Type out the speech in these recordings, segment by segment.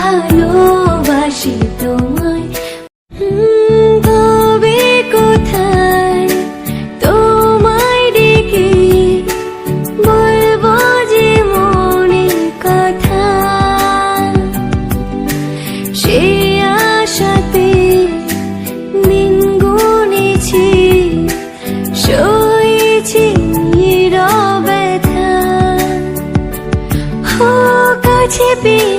ভালোবাসি তোমায়। তবে কোথায় তোমায় ডেকে বলব যে মনের কথা। সে আশাতে দিন গুনেছি সয়েছি নীরবতা হো কাছে পেয়ে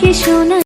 আমার তোমাকে শোনা